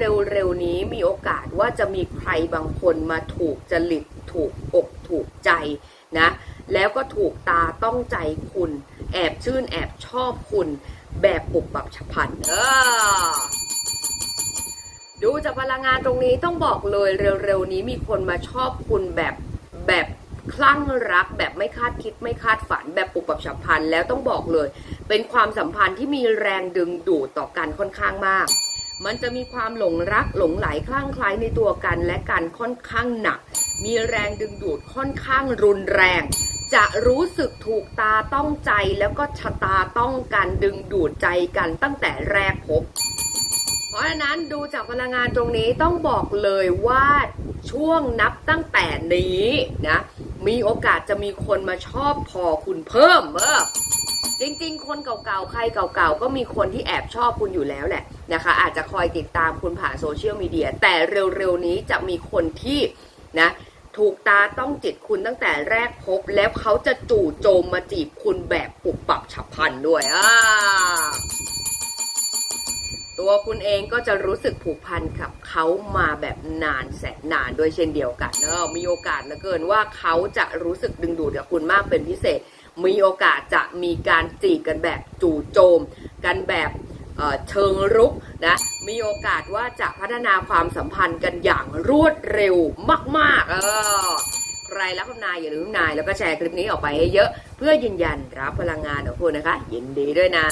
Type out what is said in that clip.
เร็วๆนี้มีโอกาสว่าจะมีใครบางคนมาถูกจริตถูกอกถูกใจนะแล้วก็ถูกตาต้องใจคุณ แอบชื่นแอบชอบคุณ แบบปุบปับฉับพลันเออดูจากพลังงานตรงนี้ต้องบอกเลยเร็วๆนี้มีคนมาชอบคุณแบบแบบคลั่งรักแบบไม่คาดคิดไม่คาดฝันแบบปุบปับฉับพลันแล้วต้องบอกเลย เป็นความสัมพันธ์ที่มีแรงดึงดูดต่อกันค่อนข้างมาก มันจะมีความหลงรักหลงไหลคลั่งไคล้ในตัวกันและกันค่อนข้างหนัก มีแรงดึงดูดค่อนข้างรุนแรง จะรู้สึกถูกตาต้องใจแล้วก็ชะตาต้องกันดึงดูดใจกันตั้งแต่แรกพบ เพราะฉะนั้นดูจากพลังงานตรงนี้ต้องบอกเลยว่าช่วงนับตั้งแต่นี้นะมีโอกาสจะมีคนมาชอบพอคุณเพิ่มเออ จริงๆ คนเก่าๆ ใครเก่าๆ ก็มีคนที่แอบชอบคุณอยู่แล้วแหละนะคะ อาจจะคอยติดตามคุณผ่านโซเชียลมีเดีย แต่เร็วๆ นี้จะมีคนที่นะถูกตาต้องจิตคุณตั้งแต่แรกพบ แล้วเขาจะจู่โจมมาจีบคุณแบบปุบปับฉับพลันด้วยอ่าตัวคุณเองก็จะรู้สึกผูกพันกับเขามาแบบนานแสนนานด้วยเช่นเดียวกันเนอะมีโอกาสเหลือเกินว่าเขาจะรู้สึกดึงดูดกับคุณมากเป็นพิเศษ มีโอกาสจะมีการจีบกันแบบจู่โจม กันแบบเชิงรุกนะ มีโอกาสว่าจะพัฒนาความสัมพันธ์กันอย่างรวดเร็วมาก ๆ เออใครรักคุณนายอย่าลืมนาย แล้วก็แชร์คลิปนี้ออกไปให้เยอะ เพื่อยืนยันรับพลังงานของคุณนะคะ ยินดีด้วยนะ